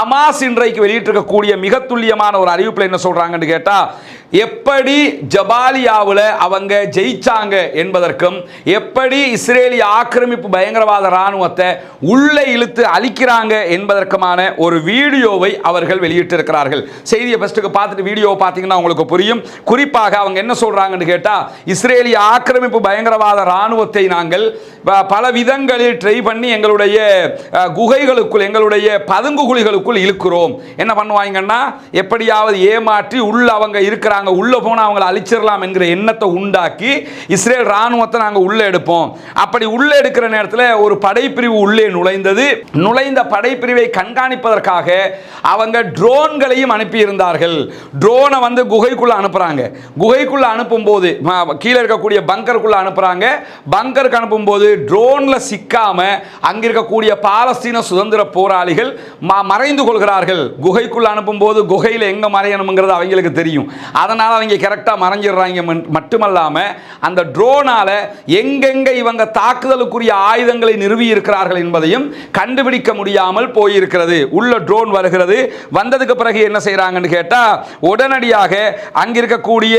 Hamas இன்றைக்கு வெளியிட்டிருக்கக்கூடிய மிக துல்லியமான ஒரு அறிவிப்பில் என்ன சொல்றாங்கன்னு கேட்டால் எப்படி ஜபாலியாவில் அவங்க ஜெயிச்சாங்க என்பதற்கும் எப்படி இஸ்ரேலிய ஆக்கிரமிப்பு பயங்கரவாத இராணுவத்தை உள்ளே இழுத்து அழிக்கிறாங்க என்பதற்குமான ஒரு வீடியோவை அவர்கள் வெளியிட்டிருக்கிறார்கள். செய்தியை ஃபஸ்ட்டுக்கு பார்த்துட்டு வீடியோ பார்த்தீங்கன்னா உங்களுக்கு புரியும். குறிப்பாக அவங்க என்ன சொல்கிறாங்கன்னு கேட்டால் இஸ்ரேலிய ஆக்கிரமிப்பு பயங்கரவாத இராணுவத்தை நாங்கள் பல விதங்களில் ட்ரை பண்ணி எங்களுடைய குகைகளுக்குள் எங்களுடைய பதுங்கு குழிகளுக்குள் இழுக்கிறோம். என்ன பண்ணுவாங்கன்னா எப்படியாவது ஏமாற்றி உள்ள அவங்க இருக்கிறாங்க உள்ள போனால் அவங்கள அழிச்சிடலாம் என்கிற எண்ணத்தை உண்டாக்கி இஸ்ரேல் ராணுவத்தை நாங்கள் உள்ளே எடுப்போம். அப்படி உள்ள எடுக்கிற நேரத்தில் ஒரு படைப்பிரிவு உள்ளே நுழைந்தது. நுழைந்த படைப்பிரிவை கண்காணிப்பதற்காக அவங்க ட்ரோன்களையும் அனுப்பியிருந்தார்கள். ட்ரோனை வந்து குகைக்குள்ள அனுப்புறாங்க. குகைக்குள்ள அனுப்பும்போது கீழே இருக்கக்கூடிய பங்கருக்குள்ள அனுப்புகிறாங்க பங்கருக்கு அனுப்பும்போது ட்ரோனில் ட்ரோன்ல சிக்காம இருக்கக்கூடிய பாலஸ்தீன சுதந்திர போராளிகள் மறைந்து கொள்கிறார்கள். குகைக்குள்ளே அனுப்பும்போது குகையில் எங்க மறையணுங்கிறது அவங்களுக்கு தெரியும். அதனால் அவங்க கரெக்டாக மறைஞ்சிடுறாங்க. மட்டுமல்லாமல் அந்த ட்ரோனால் எங்கெங்கே இவங்க தாக்குதலுக்குரிய ஆயுதங்களை நிறுவி இருக்கிறார்கள் என்பதையும் கண்டுபிடிக்க முடியாமல் போயிருக்கிறது. உள்ள ட்ரோன் வருகிறது. வந்ததுக்கு பிறகு என்ன செய்கிறாங்கன்னு கேட்டால் உடனடியாக அங்கிருக்கக்கூடிய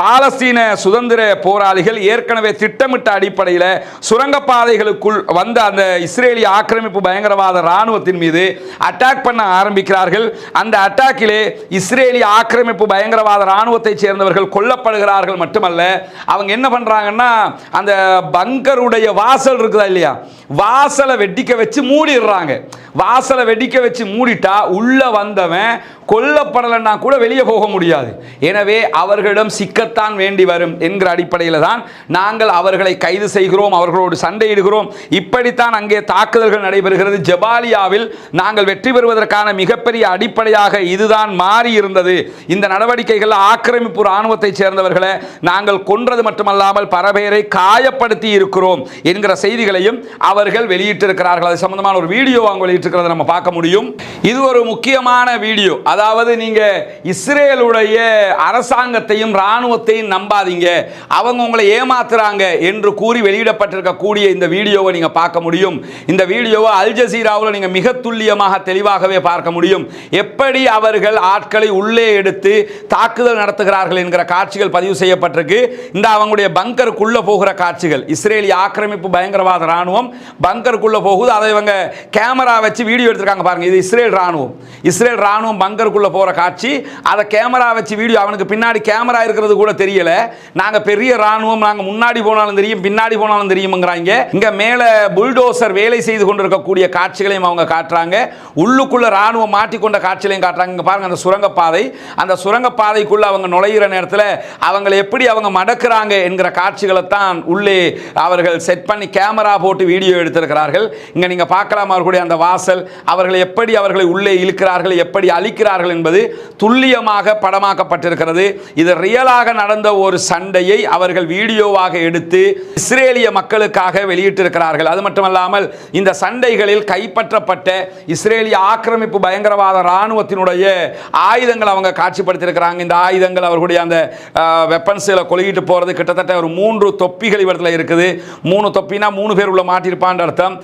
பாலஸ்தீன சுதந்திர போராளிகள் ஏற்கனவே திட்டமிட்ட அடிப்படையில் சுரங்கப்பாதைகளுக்குள் வந்த அந்த இஸ்ரேலிய ஆக்கிரமிப்பு பயங்கரவாத இராணுவத்தின் மீது அட்டாக் பண்ண ஆரம்பிக்கிறார்கள். அந்த அட்டாக்கிலே இஸ்ரேலிய ஆக்கிரமிப்பு பயங்கரவாத இராணுவத்தைச் சேர்ந்தவர்கள் கொல்லப்படுகிறார்கள் மட்டுமல்ல அவங்க என்ன பண்றாங்கன்னா அந்த பங்கருடைய வாசல் இருக்குதா இல்லையா? வாசலை வெட்டிக்க வச்சு மூடிடுறாங்க. வாசலை வெடிக்க வச்சு மூடிட்டா உள்ள வந்தவன் கொல்லப்படலைன்னா கூட வெளியே போக முடியாது. எனவே அவர்களிடம் சிக்கத்தான் வேண்டி வரும் என்கிற அடிப்படையில் தான் நாங்கள் அவர்களை கைது செய்கிறோம் அவர்களோடு சண்டையிடுகிறோம். இப்படித்தான் அங்கே தாக்குதல்கள் நடைபெறுகிறது. ஜபாலியாவில் நாங்கள் வெற்றி பெறுவதற்கான மிகப்பெரிய அடிப்படையாக இதுதான் மாறி இருந்தது இந்த நடவடிக்கைகள் ஆக்கிரமிப்பு இராணுவத்தைச் சேர்ந்தவர்களை நாங்கள் கொன்றது மட்டுமல்லாமல் பல பேரை காயப்படுத்தி இருக்கிறோம் என்கிற செய்திகளையும் அவர்கள் வெளியிட்டிருக்கிறார்கள். அது சம்பந்தமான ஒரு வீடியோ அவங்க வெளியிட்டிருக்கிறத நம்ம பார்க்க முடியும். இது ஒரு முக்கியமான வீடியோ. அதாவது நீங்க இஸ்ரேலுடைய அரசாங்கத்தையும் இராணுவத்தையும் நம்பாதீங்க. அவங்க உங்களை ஏமாத்துறாங்க என்று கூறி வெளியிடப்பட்டிருக்கக்கூடிய இந்த வீடியோவை நீங்க பார்க்க முடியும். இந்த வீடியோவை அல் ஜசீராவில் நீங்க மிக துல்லியமாக தெளிவாகவே பார்க்க முடியும். எப்படி அவர்கள் ஆட்களை உள்ளே எடுத்து தாக்குதல் நடத்துகிறார்கள் என்கிற காட்சிகள் பதிவு செய்யப்பட்டிருக்கு. இந்த அவங்களுடைய பங்கருக்குள்ளே போகிற காட்சிகள். இஸ்ரேலிய ஆக்கிரமிப்பு பயங்கரவாத ராணுவம் பங்கருக்குள்ளே போகுது. அதை இவங்க கேமரா வச்சு வீடியோ எடுத்திருக்காங்க பாருங்க. இது இஸ்ரேல் ராணுவம் இஸ்ரேல் ராணுவம் பங்கருக்குள்ள போற காட்சி. அதை கேமரா வச்சு வீடியோ. அவனுக்கு பின்னாடி கேமரா இருக்கிறது கூட தெரியல. நாங்க பெரிய ராணுவம் நாங்க முன்னாடி போனாலும் தெரியும் பின்னாடி போனாலும் தெரியுங்கிறாங்க இங்க மேல புல்டோசர் வேலை செய்து கொண்டிருக்கக்கூடிய காட்சிகளையும் அவங்க காட்டுறாங்க. உள்ளுக்குள்ள ராணுவம் மாட்டிக்கொண்ட காட்சிகளையும் காட்டுறாங்க. பாருங்க அந்த சுரங்கப்பாதை. அந்த சுரங்கப்பாதைக்குள்ள அவங்க நுழையிற நேரத்தில் அவங்களை எப்படி அவங்க மடக்குறாங்க என்கிற காட்சிகளை தான் உள்ளே அவர்கள் செட் பண்ணி கேமரா போட்டு வீடியோ எடுத்திருக்கிறார்கள். இங்க நீங்க பார்க்கலாம்? அவர்களுடைய அந்த வாசல் அவர்கள் எப்படி அவர்களை உள்ளே இழுக்கிறார்கள் எப்படி அழிக்கிறார்கள் என்பது துல்லியமாக படமாக்கப்பட்டிருக்கிறது. இது ரியலாக நடந்த ஒரு சண்டையை அவர்கள் வீடியோவாக எடுத்து இஸ்ரேலிய மக்களுக்காக வெளியிட்டிருக்கிறார்கள். அது மட்டுமல்லாமல் இந்த சண்டைகளில் கைப்பற்றப்பட்ட இஸ்ரேலிய ஆக்கிரமிப்பு பயங்கரவாத இராணுவத்தினுடைய ஆயுதங்கள் அவங்க காட்சிப்படுத்தியிருக்கிறாங்க. இந்த ஆயுதங்கள் அவர்களுடைய அந்த வெப்பன்ஸில் கொழுகிட்டு போகிறது கிட்டத்தட்ட ஒரு மூன்று தொப்பிகள் இவரத்தில் இருக்குது. மூணு தொப்பினா மூணு பேர் உள்ள மாட்டியிருப்பான்ற அர்த்தம்.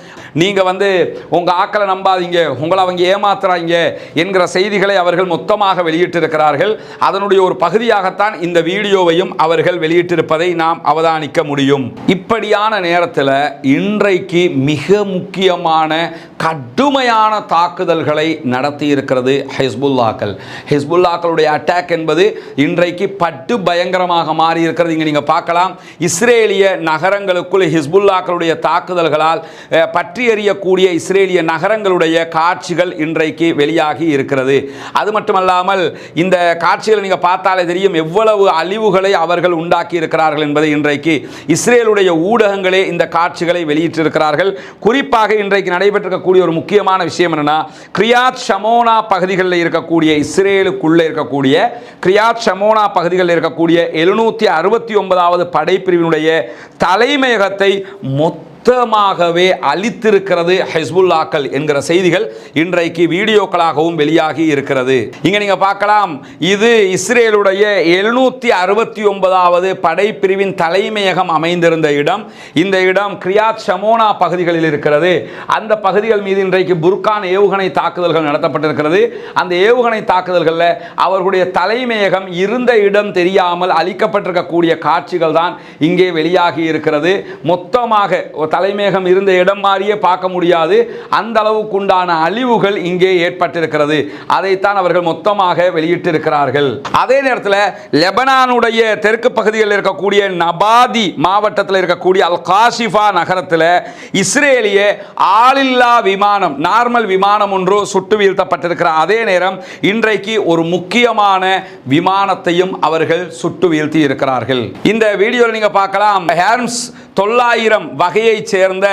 நீங்கள் வந்து உங்கள் ஆக்களை நம்பாதீங்க உங்களை அவங்க ஏமாத்துறாங்க என்கிற செய்திகளை அவர்கள் மொத்தமாக வெளியிட்டிருக்கிறார்கள். அதனுடைய ஒரு பகுதியாகத்தான் இந்த வீடியோவையும் அவர்கள் வெளியிட்டிருப்பதை நாம் அவதானிக்க முடியும். இப்படியான நேரத்தில் இன்றைக்கு மிக முக்கியமான கடுமையான தாக்குதல்களை நடத்தி இருக்கிறது ஹிஸ்புல்லாக்கள். ஹிஸ்புல்லாக்களுடைய அட்டாக் என்பது இன்றைக்கு பட்டு பயங்கரமாக மாறி இருக்கிறது இங்கே நீங்கள் பார்க்கலாம் இஸ்ரேலிய நகரங்களுக்குள் ஹிஸ்புல்லாக்களுடைய தாக்குதல்களால் பற்றி எறியக்கூடிய இஸ்ரேலிய நகரங்களுடைய காட்சிகள் இன்றைக்கு வெளியாகி இருக்கிறது. அது மட்டுமல்லாமல் இந்த காட்சிகளை நீங்கள் பார்த்தாலே தெரியும் எவ்வளவு அழிவுகளை அவர்கள் உண்டாக்கி இருக்கிறார்கள் என்பதை இன்றைக்கு இஸ்ரேலுடைய ஊடகங்களே இந்த காட்சிகளை வெளியிட்டிருக்கிறார்கள். குறிப்பாக இன்றைக்கு நடைபெற்றிருக்கக்கூடிய ஒரு முக்கியமான விஷயம் என்னென்னா கிரியாத் ஷமோனா பகுதிகளில் இருக்கக்கூடிய இஸ்ரேலுக்குள்ளே இருக்கக்கூடிய கிரியாத் ஷமோனா பகுதிகளில் இருக்கக்கூடிய எழுநூற்றி அறுபத்தி ஒன்பதாவது படைப்பிரிவினுடைய தலைமையகத்தை மொத்த மொத்தமாகவே அழித்திருக்கிறது ஹெஸ்புல்லாக்கள் என்கிற செய்திகள் இன்றைக்கு வீடியோக்களாகவும் வெளியாகி இருக்கிறது. இங்க நீங்க பார்க்கலாம். இது இஸ்ரேலுடைய எழுநூத்தி அறுபத்தி ஒன்பதாவது படைப்பிரிவின் தலைமையகம் அமைந்திருந்த இடம். இந்த இடம் கிரியாத் ஷமோனா பகுதிகளில் இருக்கிறது. அந்த பகுதிகள் மீது இன்றைக்கு புர்கான் ஏவுகணை தாக்குதல்கள் நடத்தப்பட்டிருக்கிறது. அந்த ஏவுகணை தாக்குதல்களில் அவர்களுடைய தலைமையகம் இருந்த இடம் தெரியாமல் அளிக்கப்பட்டிருக்கக்கூடிய காட்சிகள் தான் இங்கே வெளியாகி இருக்கிறது. மொத்தமாக தலைமேகம் இருந்த இடம் மாறியே பார்க்க முடியாது. அந்த அளவுக்குண்டான அழிவுகள் இங்கே ஏற்பட்டிருக்கிறது. அதைத்தான் அவர்கள் மொத்தமாக வெளியிட்டிருக்கிறார்கள். அதே நேரத்தில் லெபனானுடைய தெற்கு பகுதியில் இருக்கக்கூடிய நபாதி மாவட்டத்தில் இருக்கக்கூடிய அல் காசிஃபா நகரத்தில் இஸ்ரேலிய ஆளில்லா விமானம் நார்மல் விமானம் ஒன்று சுட்டு வீழ்த்தப்பட்டிருக்கிற அதே நேரம் இன்றைக்கு ஒரு முக்கியமான விமானத்தையும் அவர்கள் சுட்டு வீழ்த்தி இருக்கிறார்கள் இந்த வீடியோவில் நீங்கள் பார்க்கலாம். ஹேர்ம்ஸ் தொள்ளாயிரம் வகையைச் சேர்ந்த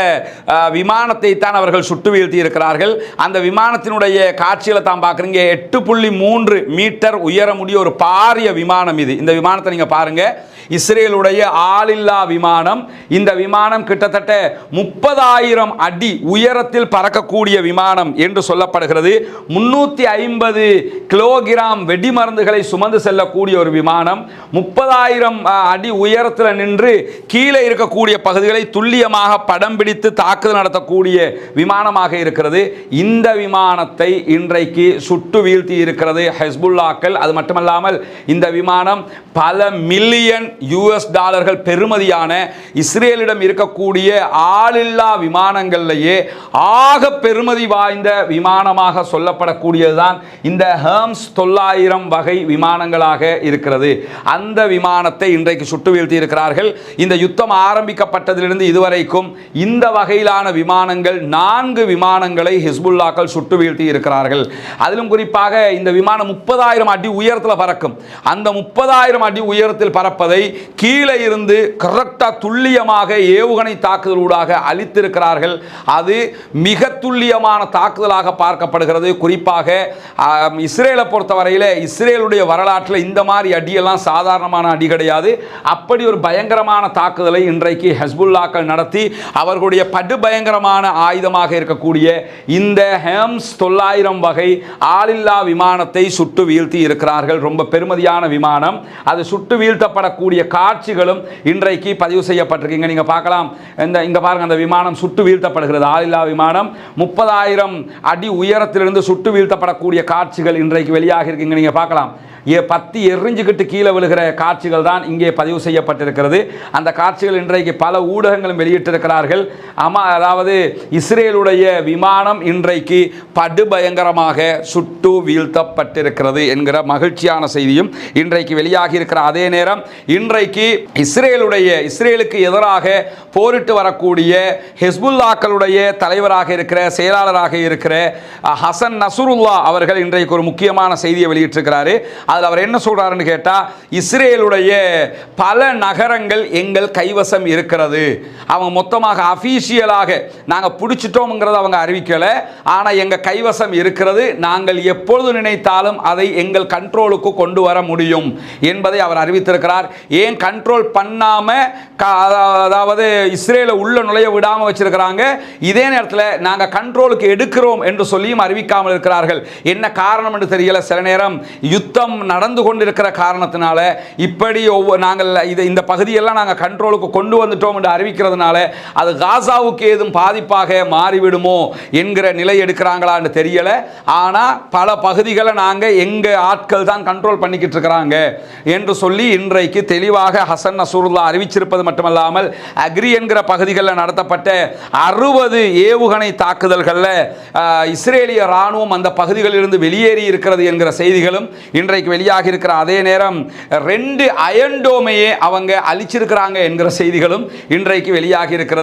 விமானத்தை தான் அவர்கள் சுட்டு வீழ்த்தி இருக்கிறார்கள் அந்த விமானத்தினுடைய காட்சியில் தான் பார்க்குறீங்க. எட்டு புள்ளி மூன்று மீட்டர் உயரமுடிய ஒரு பாரிய விமானம் இது. இந்த விமானத்தை நீங்கள் பாருங்கள் இஸ்ரேலுடைய ஆளில்லா விமானம். இந்த விமானம் கிட்டத்தட்ட முப்பதாயிரம் அடி உயரத்தில் பறக்கக்கூடிய விமானம் என்று சொல்லப்படுகிறது. முன்னூற்றி ஐம்பது கிலோகிராம் வெடிமருந்துகளை சுமந்து செல்லக்கூடிய ஒரு விமானம். முப்பதாயிரம் அடி உயரத்தில் நின்று கீழே இருக்கக்கூடிய பகுதிகளை துல்லியமாக படம் பிடித்து தாக்குதல் நடத்தக்கூடிய விமானமாக இருக்கிறது. இந்த விமானத்தை இன்றைக்கு சுட்டு வீழ்த்தி இருக்கிறது ஹெஸ்புல்லாக்கள். அது மட்டுமல்லாமல் இந்த விமானம் பல மில்லியன் யூஎஸ் டாலர்கள் பெறுமதியான இஸ்ரேலிடம் இருக்கக்கூடிய ஆளில்லா விமானங்கள்லேயே ஆக பெருமதி வாய்ந்த விமானமாக சொல்லப்படக்கூடியதுதான் இந்த ஹேம்ஸ் தொள்ளாயிரம் வகை விமானங்களாக இருக்கிறது. அந்த விமானத்தை இன்றைக்கு சுட்டு வீழ்த்தி இருக்கிறார்கள். இந்த யுத்தம் ஆரம்பிக்க ஆரம்பிக்கப்பட்டதிலிருந்து இதுவரைக்கும் இந்த வகையிலான விமானங்கள் நான்கு விமானங்களை ஹிஸ்புல்லாக்கள் சுட்டு வீழ்த்தி இருக்கிறார்கள். அதிலும் குறிப்பாக இந்த விமானம் முப்பதாயிரம் அடி உயரத்தில் பறக்கும். அந்த முப்பதாயிரம் அடி உயரத்தில் பறப்பதை கீழே இருந்து கரெக்டாக துல்லியமாக ஏவுகணை தாக்குதலூடாக அளித்திருக்கிறார்கள். அது மிக துல்லியமான தாக்குதலாக பார்க்கப்படுகிறது. குறிப்பாக இஸ்ரேலை பொறுத்தவரையில் இஸ்ரேலுடைய வரலாற்றில் இந்த மாதிரி அடியெல்லாம் சாதாரணமான அடி கிடையாது. அப்படி ஒரு பயங்கரமான தாக்குதலை இன்றைக்கு ஹஸ்புல்லாக்கள் நடத்தி அவர்களுடைய படுபயங்கரமான ஆயுதமாக இருக்கக்கூடிய இந்த ஹேம்ஸ் தொள்ளாயிரம் வகை ஆளில்லா விமானத்தை சுட்டு வீழ்த்தி இருக்கிறார்கள். ரொம்ப பெருமதியான விமானம். அது சுட்டு வீழ்த்தப்படக்கூடிய காட்சிகளும் இன்றைக்கு பதிவு செய்யப்பட்டிருக்கீங்க. நீங்கள் பார்க்கலாம். இந்த இந்த பாருங்க அந்த விமானம் சுட்டு வீழ்த்தப்படுகிறது. ஆளில்லா விமானம் முப்பதாயிரம் அடி உயரத்திலிருந்து சுட்டு வீழ்த்தப்படக்கூடிய காட்சிகள் இன்றைக்கு வெளியாக இருக்கீங்க நீங்கள் பார்க்கலாம். பத்தி எரிஞ்சுக்கிட்டு கீழே விழுகிற காட்சிகள் தான் இங்கே பதிவு செய்யப்பட்டிருக்கிறது. அந்த காட்சிகள் இன்றைக்கு பல ஊடகங்களும் வெளியிட்டிருக்கிறார்கள். ஆமாம் அதாவது இஸ்ரேலுடைய விமானம் இன்றைக்கு படுபயங்கரமாக சுட்டு வீழ்த்தப்பட்டிருக்கிறது என்கிற மகிழ்ச்சியான செய்தியும் இன்றைக்கு வெளியாகி இருக்கிற அதே நேரம் இன்றைக்கு இஸ்ரேலுடைய இஸ்ரேலுக்கு எதிராக போரிட்டு வரக்கூடிய ஹெஸ்புல்லாக்களுடைய தலைவராக இருக்கிற செயலாளராக இருக்கிற ஹசன் நசுருல்லா அவர்கள் இன்றைக்கு ஒரு முக்கியமான செய்தியை வெளியிட்டிருக்கிறாரு. அதில் அவர் என்ன சொல்கிறாருன்னு கேட்டால் இஸ்ரேலுடைய பல நகரங்கள் எங்கள் கைவசம் இருக்கிறது. அவங்க மொத்தமாக அஃபீஷியலாக நாங்கள் பிடிச்சிட்டோம்ங்கிறத அவங்க அறிவிக்கலை. ஆனால் எங்கள் கைவசம் இருக்கிறது நாங்கள் எப்பொழுது நினைத்தாலும் அதை எங்கள் கண்ட்ரோலுக்கு கொண்டு வர முடியும் என்பதை அவர் அறிவித்திருக்கிறார். ஏன் கண்ட்ரோல் பண்ணாமல் அதாவது இஸ்ரேலை உள்ள நுழைய விடாமல் வச்சிருக்கிறாங்க? இதே நேரத்தில் நாங்கள் கண்ட்ரோலுக்கு எடுக்கிறோம் என்று சொல்லியும் அறிவிக்காமல் இருக்கிறார்கள். என்ன காரணம் என்று தெரியல. சில நேரம் யுத்தம் நடந்து கொண்டிருக்கிற காரணத்தினால இப்படி ஒவ்வொரு நாங்கள் இதை இந்த பகுதியெல்லாம் நாங்கள் கண்ட்ரோலுக்கு கொண்டு வந்துட்டோம் என்று அறிவிக்கிறதுனால அது காசாவுக்கு ஏதும் பாதிப்பாக மாறிவிடுமோ என்கிற நிலை எடுக்கிறாங்களான்னு தெரியல. ஆனால் பல பகுதிகளை நாங்கள் எங்கள் ஆட்கள் தான் கண்ட்ரோல் பண்ணிக்கிட்டு இருக்கிறாங்க என்று சொல்லி இன்றைக்கு தெளிவாக ஹசன் நசூருல்லா அறிவிச்சிருப்பது மட்டுமல்லாமல் அக்ரி என்கிற பகுதிகளில் நடத்தப்பட்ட அறுபது ஏவுகணை தாக்குதல்களில் இஸ்ரேலிய ராணுவம் அந்த பகுதிகளிலிருந்து வெளியேறி இருக்கிறது என்கிற செய்திகளும் இன்றைக்கு வெளியாகி இருக்கிற அதே நேரம் ரெண்டு அயன்டோமையே அவங்க அழிச்சிருக்கிறாங்க என்கிற செய்திகளும் இன்றைக்கு வெளியாகி இருக்கிறது